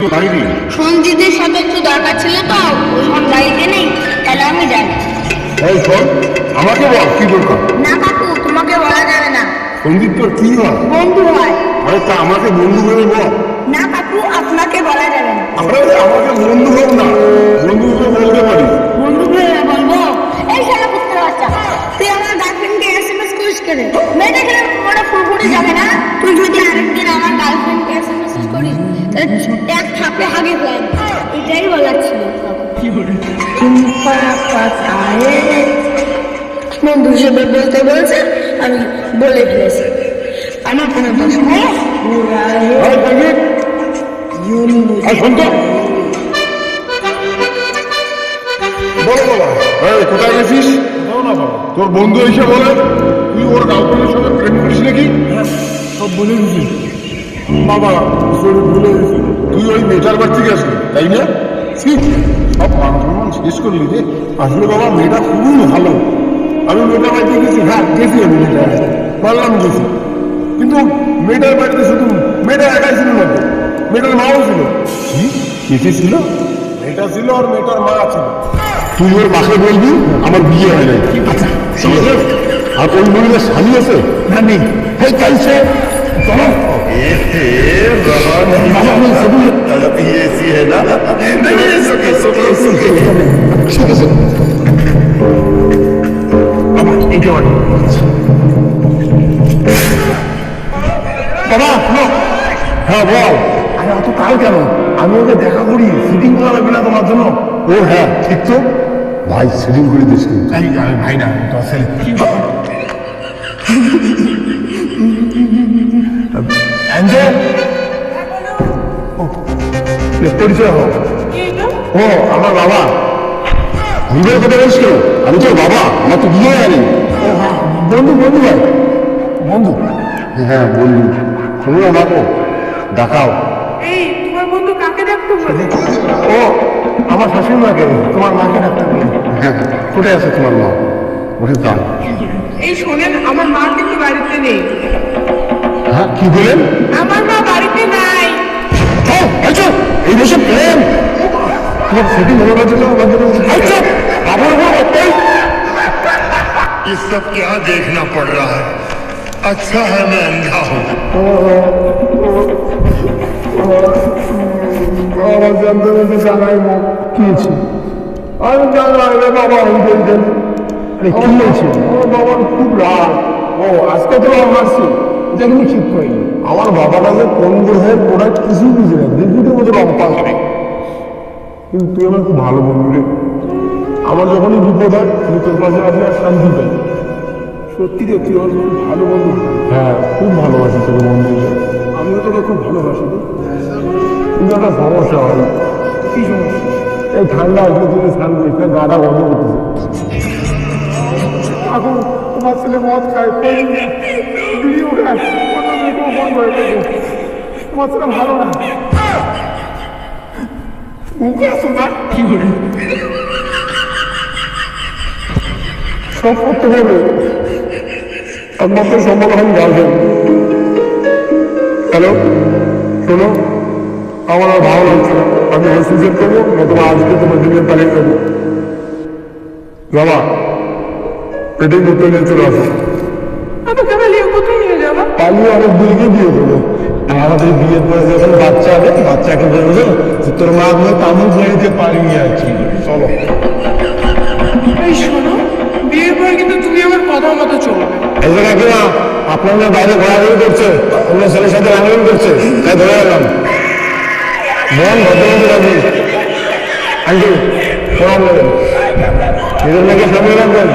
বাড়িতে সঞ্জিতের সাথে একটু দরকার ছিল তো ওই সব গাড়িতে নেই তাহলে আমি যাই। এই শোন আমাকে বল কি দরকার? না কাকু তোমাকে বলা যাবে না। সন্দীপ তোর কি হয়? বন্ধু হয়। আরে তা আমাকে বন্ধু ভেবে বল। না কাকু আপনাকে বলা যাবে না। আরে আমাকে বন্ধু হোক না বন্ধু ভেবে বলতে পারিস। বন্ধু ভেবে বলব? এই শালা কুত্তার বাচ্চা তুই আমার গার্লফ্রেন্ডকে এসএমএস করিস কেন? মেয়েটা কেন ওটা ফুরফুরে যাবে এক থাপে হাগে ফেলাই এটাই বলার ছিল। বন্ধু হিসেবে বলতে বলছে আমি বলে ফেলেছি। আমার কোনো দোষ নেই। কোথায় গেছিস? তোর বন্ধু এসে বলে তুই ওর গার্লফ্রেন্ডের সঙ্গে প্রেম করিস নাকি? সব বলে দিছি বাবা শরীর ভুলে গেছি। তুই ওই মেয়েটার বাড়ি থেকে আসলি তাই না? ছি, সব মান শেষ করলি রে। আসলে বাবা মেয়েটা খুবই ভালো। আমি মেয়েটার বাড়িতে গেছি হ্যাঁ গেছি আমি মেয়েটার বাড়িতে। বললাম গেছি। কিন্তু মেয়েটার বাড়িতে শুধু মেয়েটা একাই ছিল না। মেয়েটার মাও ছিল। কি কে ছিল? মেয়েটা ছিল আর মেয়েটার মা ছিল। তুই ওর মাকে বলবি আমার বিয়ে হয় নাই। আচ্ছা ঠিক আর ওই মহিলার স্বামী আছে? না নেই। হ্যাঁ কালছে চলো। বাবা, আমি সবই- तड़प ही ऐसी है ना नहीं नहीं सुके सुके सुके ঠিক আছে বাবা এইটা বাড়ি বাবা শোনো হ্যাঁ বল আরে অত কাল কেন আমি ওকে দেখা করি শুটিং করা লাগবে না তোমার জন্য ও হ্যাঁ ঠিক তো ভাই সেটিং করে দিস কিন্তু। এই আমি ভাই না তোমার ছেলে পরিচয় হোক ও আমার বাবা ভুলের কথা বলিস কেন আমি তোর বাবা আমার তো বিয়ে হয়নি বন্ধু বন্ধু ভাই বন্ধু হ্যাঁ বন্ধু শোনো আমাকে ডাকতে ও আমার শাশুড়ি মাকে তোমার মাকে ডাক্তার হ্যাঁ কোথায় আছে তোমার মা দাও এই শোনেন আমার মা কিন্তু বাড়িতে নেই হ্যাঁ কি বলেন আমার মা বাড়িতে নাই হ্যাঁ আচ্ছা এই বসে প্রেম তোমার সেটিং হলো না জন্য আমার জন্য আচ্ছা আবার বল এই ये सब क्या देखना पड़ रहा है अच्छा है मैं अंधा हूँ আমার জানতে বলতে জানাই মুখ কি হয়েছে আমি জানাই রে বাবা আমি বলতেন আরে কি হয়েছে আমার বাবার খুব রাগ ও আজকে তো মারছি এটা কিন্তু ঠিক করিনি আমার বাবাটা যে কোন গ্রহের প্রোডাক্ট কিছুই বুঝে না দেখবি মতো রম্পাস কিন্তু তুই আমার খুব ভালো বন্ধু রে। আমার যখনই বিপদ হয়, আমি তোর পাশে আসলে আর শান্তি পাই। সত্যি রে, তুই আমার খুব ভালো বন্ধু। হ্যাঁ খুব ভালোবাসি তোকে বন্ধু আমিও তোকে খুব ভালোবাসি। কিন্তু একটা সমস্যা হয়। কি সমস্যা? এই ঠান্ডা আসলে তুমি স্নান করিস না গাটা বন্ধ করতেছে। এখন তোমার ছেলে মদ খায় খায় অন্য মেয়েকেও ফোন করে দেখো। তোমার ছেলে ভালো না মুখে না হ্যালো শোনো আমার ভালো লাগছে না আমি হয় সুইসাইড করব নতুবা আজকে তোমার দিনের পালিয়ে যাব বাবা পেটেই করতে নিয়ে চলে আসো পালিয়ে নিয়ে অনেক দূরকে বিয়ে করব আমাদের বিয়ের পরে যখন বাচ্চা হবে বাচ্চাকে বলব যে তোর মা মনে তামুক বাড়িতে পালিয়ে যাচ্ছি চলো। এই শোনো বিয়ের পর কিন্তু তুমি আমার কথা মতো চলবে এই জায়গায় কি না আপনাদের বাইরে ঘোরাঘুরি করছে অন্য ছেলের সাথে রান্নাঘুরি করছে তাই ধরে এলাম মন ভদ্রমতো রাখবি আন্টি প্রণাম নেবেন নিজের মেয়েকে সামনে রাখবেন।